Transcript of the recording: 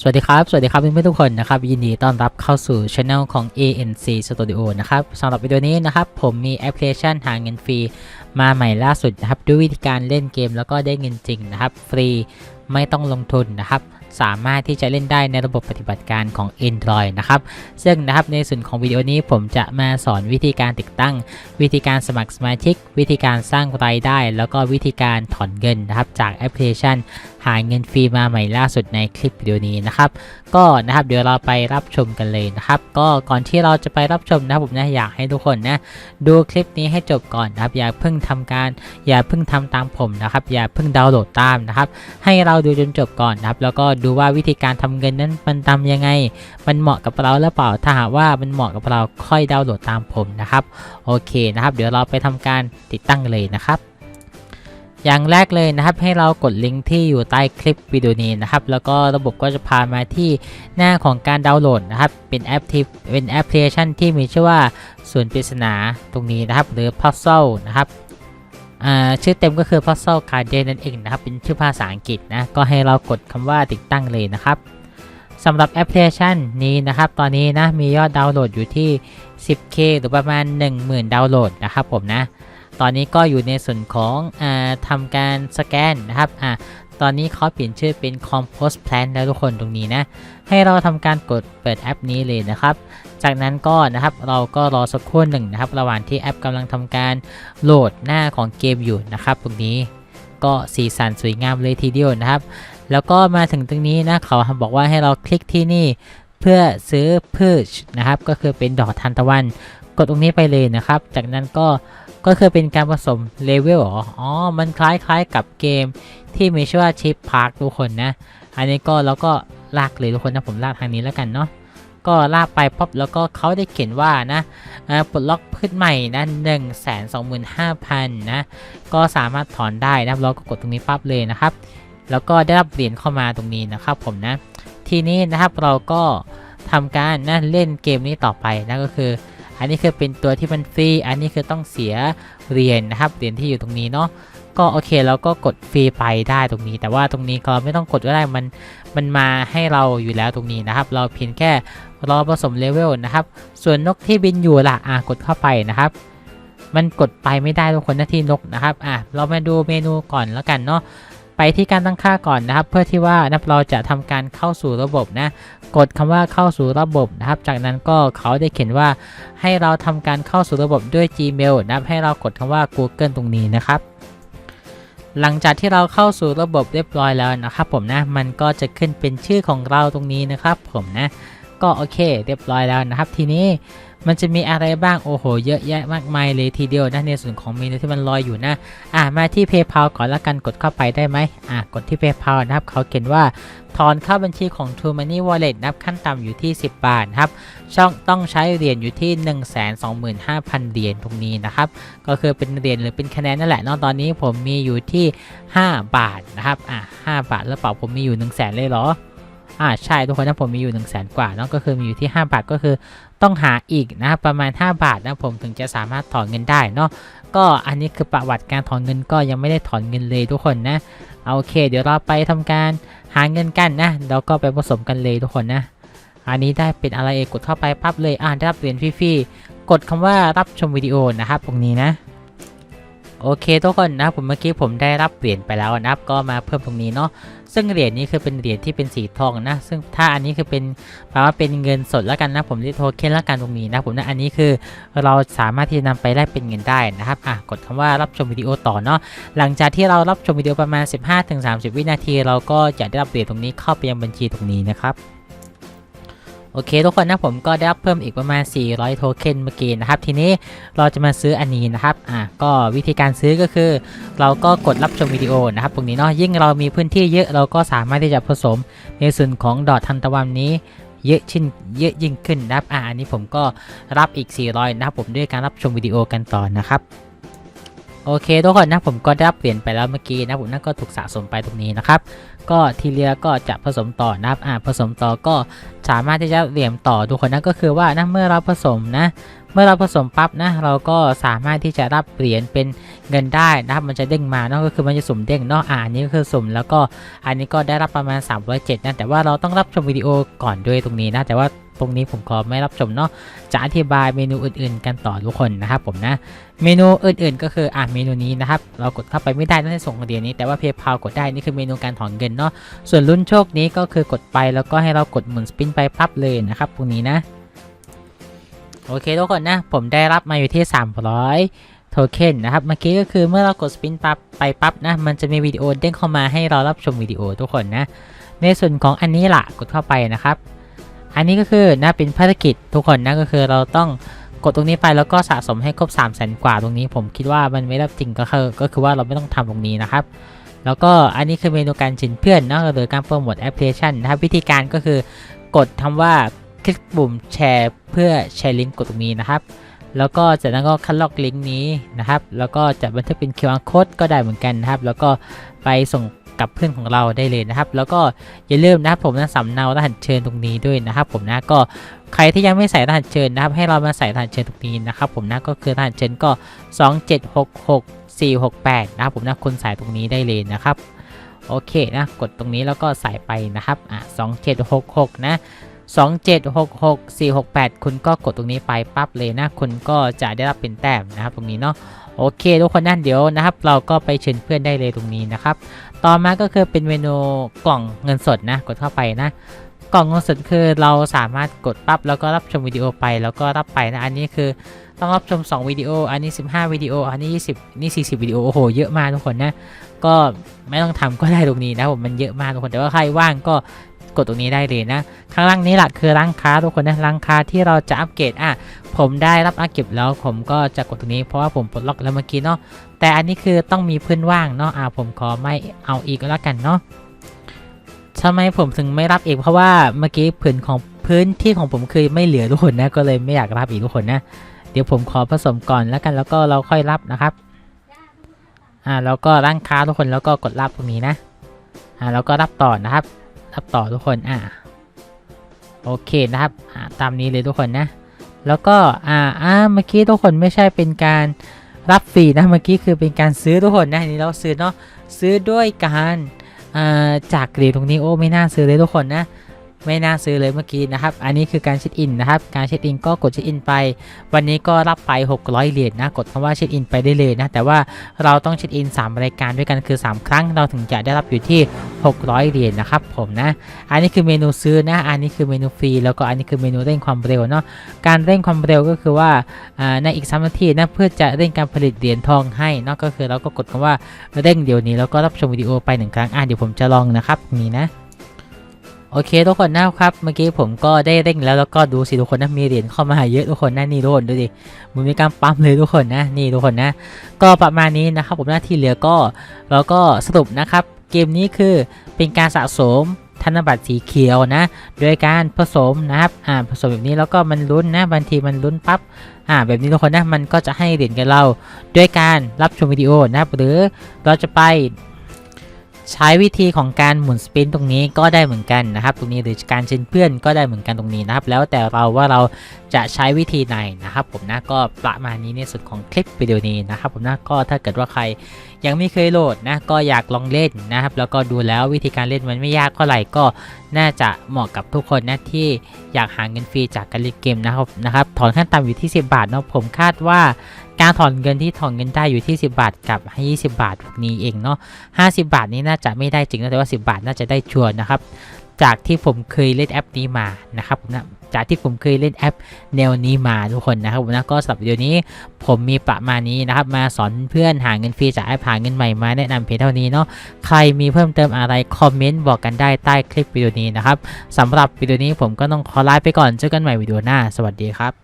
สวัสดีครับ สวัสดีครับเพื่อนๆทุกคนนะครับ ยินดีต้อนรับเข้าสู่ช anel ของ ANC Studio นะครับสำหรับวิดีโอนี้นะครับ ผมมีแอปพลิเคชันหาเงินฟรี มาใหม่ล่าสุดนะครับ ด้วยวิธีการเล่นเกมแล้วก็ได้เงินจริงนะครับ ฟรี ไม่ต้องลงทุนนะครับ สามารถที่จะเล่นได้ในระบบปฏิบัติการของ Android นะครับ ซึ่งนะครับในส่วนของวิดีโอนี้ผมจะมาสอนวิธีการติดตั้ง วิธีการสมัครสมาชิก วิธีการสร้างรายได้ แล้วก็วิธีการถอนเงินนะครับ จากแอปพลิเคชัน หาเงินฟรีมาใหม่ล่าสุดในคลิปวิดีโอนี้นะครับ ก็นะครับเดี๋ยวเราไปรับชมกันเลยนะครับ ก็ก่อนที่เราจะไปรับชมนะครับผมนะอยากให้ทุกคนนะดูคลิปนี้ให้จบก่อนนะครับ อย่าเพิ่งทำการ อย่าเพิ่งทำตามผมนะครับ อย่าเพิ่งดาวน์โหลดตามนะครับ ให้เราดูจนจบก่อนนะครับ แล้วก็ดูว่าวิธีการทำเงินนั้นมันทำยังไง มันเหมาะกับเราหรือเปล่า ถ้าหากว่ามันเหมาะกับเราค่อยดาวน์โหลดตามผมนะครับ โอเคนะครับ เดี๋ยวเราไปทำการติดตั้งเลยนะครับอย่างแรกเลยนะครับให้เรากดลิงก์ที่อยู่ใต้คลิปวิดีโอนี้นะครับแล้วก็ระบบก็จะพามาที่หน้าของการดาวน์โหลดนะครับเป็นแอปที่เป็นแอปพลิเคชันที่มีชื่อว่าส่วนปริศนาตรงนี้นะครับ หรือ Puzzle นะครับ ชื่อเต็มก็คือ Puzzle Garden นั่นเองนะครับ เป็นชื่อภาษาอังกฤษนะ ก็ให้เรากดคำว่าติดตั้งเลยนะครับสำหรับแอปพลิเคชันนี้นะครับ ตอนนี้นะมียอดดาวน์โหลดอยู่ที่ 10k หรือประมาณ 10,000 ดาวน์โหลดนะครับผมนะ ตอนนี้ก็อยู่ในส่วนของอทำการสแกนนะครับอตอนนี้เขาเปลี่ยนชื่อเป็น Compost Plant แล้วทุกคนตรงนี้นะ ให้เราทำการกดเปิดแอปนี้เลยนะครับ จากนั้นก็นะครับเราก็รอสักครู่หนึ่งนะครับ ระหว่างที่แอปกำลังทำการโหลดหน้าของเกมอยู่นะครับ ตรงนี้ก็สีสันสวยงามเลยทีเดียวนะครับ แล้วก็มาถึงตรงนี้นะเขาบอกว่าให้เราคลิกที่นี่เพื่อซื้อพืชนะครับ ก็คือเป็นดอกทานตะวัน กดตรงนี้ไปเลยนะครับ จากนั้นก็ก็คือเป็นการผสมเลเวลเหรออ๋อ มันคล้ายๆกับเกมที่มีชื่อว่าชิปพาร์คทุกคนนะ อันนี้ก็แล้วก็ลากเลยทุกคนนะผมลากทางนี้แล้วกันเนาะ ก็ลากไปป๊บแล้วก็เขาได้เขียนว่านะปลดล็อกพืชใหม่นะหนึ่งแสนสองหมื่นห้าพันนะ ก็สามารถถอนได้นะครับเราก็กดตรงนี้ปั๊บเลยนะครับ แล้วก็ได้รับเหรียญเข้ามาตรงนี้นะครับผมนะ ทีนี้นะครับเราก็ทำการนะเล่นเกมนี้ต่อไปนะก็คือ อันนี้คือเป็นตัวที่มันฟรี อันนี้คือต้องเสียเหรียญนะครับเหรียญที่อยู่ตรงนี้เนาะ ก็โอเคเราก็กดฟรีไปได้ตรงนี้ แต่ว่าตรงนี้ก็ไม่ต้องกดก็ได้มันมันมาให้เราอยู่แล้วตรงนี้นะครับ เราเพียงแค่รอผสมเลเวลนะครับ ส่วนนกที่บินอยู่ล่ะอะกดเข้าไปนะครับ มันกดไปไม่ได้ทุกคนหน้าที่นกนะครับอะเรามาดูเมนูก่อนแล้วกันเนาะไปที่การตั้งค่าก่อนนะครับ เพื่อที่ว่านะเราจะทำการเข้าสู่ระบบนะ กดคำว่าเข้าสู่ระบบนะครับ จากนั้นก็เขาได้เขียนว่าให้เราทำการเข้าสู่ระบบด้วย Gmail นะครับให้เรากดคำว่า Google ตรงนี้นะครับ หลังจากที่เราเข้าสู่ระบบเรียบร้อยแล้วนะครับผมนะ มันก็จะขึ้นเป็นชื่อของเราตรงนี้นะครับผมนะ ก็โอเค เรียบร้อยแล้วนะครับ ทีนี้ มันจะมีอะไรบ้างโอ้โห เยอะแยะมากมายเลยทีเดียวนะในส่วนของเมนูที่มันลอยอยู่นะอะมาที่ PayPal ก่อนละกันกดเข้าไปได้ไหมอะกดที่ PayPal นะครับเขาเขียนว่าถอนเข้าบัญชีของ True Money Wallet นับขั้นต่ำอยู่ที่ 10 บาทครับ ช่องต้องใช้เหรียญอยู่ที่ 125,000 เหรียญตรงนี้นะครับ ก็คือเป็นเหรียญหรือเป็นคะแนนนั่นแหละนอะตอนนี้ผมมีอยู่ที่ 5 บาทนะครับ อะ 5 บาทแล้วเปล่าผมมีอยู่ 1 0 0 0 0แสนเลยเหรอ อ่าใช่ทุกคนนะผมมีอยู่1 0 0 0 0แสนกว่าเนาะก็คือมีอยู่ที่ 5 บาทก็คือต้องหาอีกนะครับประมาณ 5 บาทนะผมถึงจะสามารถถอนเงินได้เนาะก็อันนี้คือประวัติการถอนเงินก็ยังไม่ได้ถอนเงินเลยทุกคนนะเอาโอเค เดี๋ยวเราไปทำการหาเงินกันนะแล้วก็ไปผสมกันเลยทุกคนนะอันนี้ได้เป็นอะไรเอกกดเข้าไปปั๊บเลยอ่านได้รับเหรียญฟรีๆกดคำว่ารับชมวิดีโอนะครับตรงนี้นะ โอเคทุกคนนะผมเมื่อกี้ผมได้รับเหรียญไปแล้วนะครับก็มาเพิ่มตรงนี้เนาะซึ่งเหรียญนี้คือเป็นเหรียญที่เป็นสีทองนะ ซึ่งถ้าอันนี้คือเป็นแปลว่าเป็นเงินสดแล้วกันนะผมเรียกโทเค็นแล้วกันตรงนี้นะผมนะอันนี้คือเราสามารถที่จะนำไปแลกเป็นเงินได้นะครับอะกดคำว่ารับชมวิดีโอต่อเนาะหลังจากที่เรารับชมวิดีโอประมาณ 15-30 วินาที เราก็จะได้รับเหรียญตรงนี้เข้าไปยังบัญชีตรงนี้นะครับ โอเคทุกคนนะผมก็ได้รับเพิ่มอีกประมาณ 400 โทเค็นเมื่อกี้นะครับ ทีนี้เราจะมาซื้ออันนี้นะครับอะก็วิธีการซื้อก็คือ เราก็กดรับชมวิดีโอนะครับตรงนี้เนาะยิ่งเรามีพื้นที่เยอะเราก็สามารถที่จะผสมในส่วนของดอกทันตะวันนี้เยอะชิ้นเยอะยิ่งขึ้นนะครับอะอันนี้ผมก็รับอีก 400 นะครับผมด้วยการรับชมวิดีโอกันต่อนะครับ โอเคทุกคนนะผมก็ได้เปลี่ยนไปแล้วเมื่อกี้นะผมนั่นก็ถูกสะสมไปตรงนี้นะครับ ก็ทีเรียก็จะผสมต่อนะครับอ่าผสมต่อก็สามารถที่จะเหลี่ยมต่อทุกคนนะก็คือว่านะเมื่อเราผสมนะ เมื่อเราผสมปั๊บนะเราก็สามารถที่จะรับเหรียญเป็นเงินได้นะครับมันจะเด้งมาเนาะก็คือมันจะสุ่มเด้งเนาะอ่าอันนี้ก็คือสุ่มแล้วก็อันนี้ก็ได้รับประมาณ 307นะแต่ว่าเราต้องรับชมวิดีโอก่อนด้วยตรงนี้นะแต่ว่าตรงนี้ผมขอไม่รับชมเนาะจะอธิบายเมนูอื่น ๆ กันต่อทุกคนนะครับผมนะเมนูอื่นๆ ก็คืออะเมนูนี้นะครับเรากดเข้าไปไม่ได้ต้องในส่งเหรียญนี้แต่ว่าเพย์พากดได้นี่คือเมนูการถอนเงินเนาะส่วนลุ้นโชคนี้ก็คือกดไปแล้วก็ให้เรากดหมุนสปินไปปั๊บเลยนะครับตรงนี้นะ โอเคทุกคนนะ ผมได้รับมาอยู่ที่ 300 โทเค็นนะครับ เมื่อกี้ก็คือเมื่อเรากดสปินปั๊บไปปั๊บนะ มันจะมีวิดีโอเด้งเข้ามาให้เรารับชมวิดีโอทุกคนนะ ในส่วนของอันนี้ล่ะกดเข้าไปนะครับ อันนี้ก็คือนะเป็นภารกิจทุกคนนะก็คือเราต้องกดตรงนี้ไปแล้วก็สะสมให้ครบ3 0 0แสนกว่าตรงนี้ ผมคิดว่ามันไม่ได้จริงก็คือก็คือว่าเราไม่ต้องทำตรงนี้นะครับ แล้วก็อันนี้คือเมนูการชินเพื่อนเนาะหรือการโปรโมทแอปพลิเคชันนะครับวิธีการก็คือกดคำว่า คลิกปุ่มแชร์เพื่อแชร์ลิงก์กดตรงนี้นะครับ แล้วก็จากนั้นก็คัดลอกลิงก์นี้นะครับ แล้วก็จะบันทึกเป็น QR code ก็ได้เหมือนกันนะครับ แล้วก็ไปส่งกับเพื่อนของเราได้เลยนะครับ แล้วก็อย่าลืมนะครับผมนะสำเนารหัสเชิญตรงนี้ด้วยนะครับ ผมนะก็ใครที่ยังไม่ใส่รหัสเชิญนะครับ ให้เรามาใส่รหัสเชิญตรงนี้นะครับ ผมนะก็คือรหัสเชิญก็ 2766 468 นะครับผมนะคุณใส่ตรงนี้ได้เลยนะครับโอเคนะกดตรงนี้แล้วก็ใส่ไปนะครับอะ2766 นะ 2766 468 คุณก็กดตรงนี้ไปปั๊บเลยนะ คุณก็จะได้รับเป็นแต้มนะครับตรงนี้เนาะโอเคทุกคนนะเดี๋ยวนะครับ เราก็ไปเชิญเพื่อนได้เลยตรงนี้นะครับ ต่อมาก็คือเป็นเมนูกล่องเงินสดนะ กดเข้าไปนะ กล่องเงินสดคือเราสามารถกดปั๊บแล้วก็รับชมวิดีโอไปแล้วก็รับไปนะ อันนี้คือต้องรับชม 2 วิดีโอ อันนี้ 15 วิดีโอ อันนี้ 20 นี่ 40 วิดีโอ โอ้โห เยอะมากทุกคนนะ ก็ไม่ต้องทำก็ได้ตรงนี้นะผม มันเยอะมากทุกคน แต่ว่าใครว่างก็ กดตรงนี้ได้เลยนะ ข้างล่างนี้แหละคือร้านค้าทุกคนนะร้านค้าที่เราจะอัปเกรดอะผมได้รับอัปเกรดแล้วผมก็จะกดตรงนี้เพราะว่าผมปลดล็อกแล้วเมื่อกี้เนาะแต่อันนี้คือต้องมีพื้นว่างเนาะอ่าผมขอไม่เอาอีกแล้วกันเนาะทำไมผมถึงไม่รับอีกเพราะว่าเมื่อกี้พื้นของพื้นที่ของผมคือไม่เหลือทุกคนนะก็เลยไม่อยากรับอีกทุกคนนะ เดี๋ยวผมขอผสมก่อนแล้วกันแล้วก็เราค่อยรับนะครับอ่าแล้วก็ร้านค้าทุกคนแล้วก็กดรับตรงนี้นะอ่าแล้วก็รับต่อนะครับ รับต่อทุกคนอ่าโอเคนะครับอ่าตามนี้เลยทุกคนนะ แล้วก็อ่าอ่าเมื่อกี้ทุกคนไม่ใช่เป็นการรับฟรีนะเมื่อกี้คือเป็นการซื้อทุกคนนะนนี้เราซื้อเนาะซื้อด้วยการอ่าจากเหรียญตรงนี้โอ้ไม่น่าซื้อเลยทุกคนนะ ไม่น่าซื้อเลยเมื่อกี้นะครับ อันนี้คือการเช็คอินนะครับ การเช็คอินก็กดเช็คอินไป วันนี้ก็รับไป 600 เหรียญนะ กดคำว่าเช็คอินไปได้เลยนะ แต่ว่าเราต้องเช็คอิน 3 รายการด้วยกันคือ 3 ครั้ง เราถึงจะได้รับอยู่ที่ 600 เหรียญนะครับผมนะ อันนี้คือเมนูซื้อนะ อันนี้คือเมนูฟรี แล้วก็อันนี้คือเมนูเร่งความเร็วเนาะ การเร่งความเร็วก็คือว่าในอีก3นาทีนะ เพื่อจะเร่งการผลิตเหรียญทองให้เนาะ ก็คือเราก็กดคำว่าเร่งเดี๋ยวนี้ แล้วก็รับชมวิดีโอไปหนึ่งครั้ง อะเดี๋ยวผมจะลองนะครับ นี่นะ โอเคทุกคนนะครับเมื่อกี้ผมก็ได้เร่งแล้วแล้วก็ดูสิทุกคนนะมีเหรียญเข้ามาเยอะทุกคนนะนี่ทุกคนดูดิมันมีการปั๊มเลยทุกคนนะนี่ทุกคนนะ ก็ประมาณนี้นะครับผมหน้าที่เหลือก็แล้วก็สรุปนะครับเกมนี้คือเป็นการสะสมธนบัตรสีเขียวนะ โดยการผสมนะครับอ่าผสมแบบนี้แล้วก็มันลุ้นนะบางทีมันลุ้นปั๊บอ่าแบบนี้ทุกคนนะมันก็จะให้เหรียญกับเรา ด้วยการรับชมวิดีโอนะครับหรือเราจะไป ใช้วิธีของการหมุนสปินตรงนี้ก็ได้เหมือนกันนะครับ ตรงนี้หรือการเชิญเพื่อนก็ได้เหมือนกันตรงนี้นะครับ แล้วแต่เราว่าเราจะใช้วิธีไหนนะครับ ผมนะก็ประมาณนี้ในสุดของคลิปวิดีโอนี้นะครับ ผมนะก็ถ้าเกิดว่าใคร ยังไม่เคยโหลดนะก็อยากลองเล่นนะครับแล้วก็ดูแล้ววิธีการเล่นมันไม่ยากเท่าไหร่ก็น่าจะเหมาะกับทุกคนนะที่อยากหาเงินฟรีจากการเล่นเกมนะครับนะครับถอนขั้นต่ำอยู่ที่ 10 บาทเนาะผมคาดว่าการถอนเงินที่ถอนเงินได้อยู่ที่ 10 บาทกับให้20 บาทพวกนี้เองเนาะ50 บาทนี้น่าจะไม่ได้จริงนะแต่ว่า 10 บาทน่าจะได้ชัวร์นะครับ จากที่ผมเคยเล่นแอปนี้มานะครับผมนะจากที่ผมเคยเล่นแอปแนวนี้มาทุกคนนะครับผมนะก็สำหรับวิดีโอนี้ผมมีประมาณนี้นะครับ มาสอนเพื่อนหาเงินฟรีจากแอปหาเงินใหม่มาแนะนำเพียงเท่านี้เนาะใครมีเพิ่มเติมอะไรคอมเมนต์บอกกันได้ใต้คลิปวิดีโอนี้นะครับสำหรับวิดีโอนี้ผมก็ต้องขอลาไปก่อนเจอกันใหม่วิดีโอหน้า สวัสดีครับ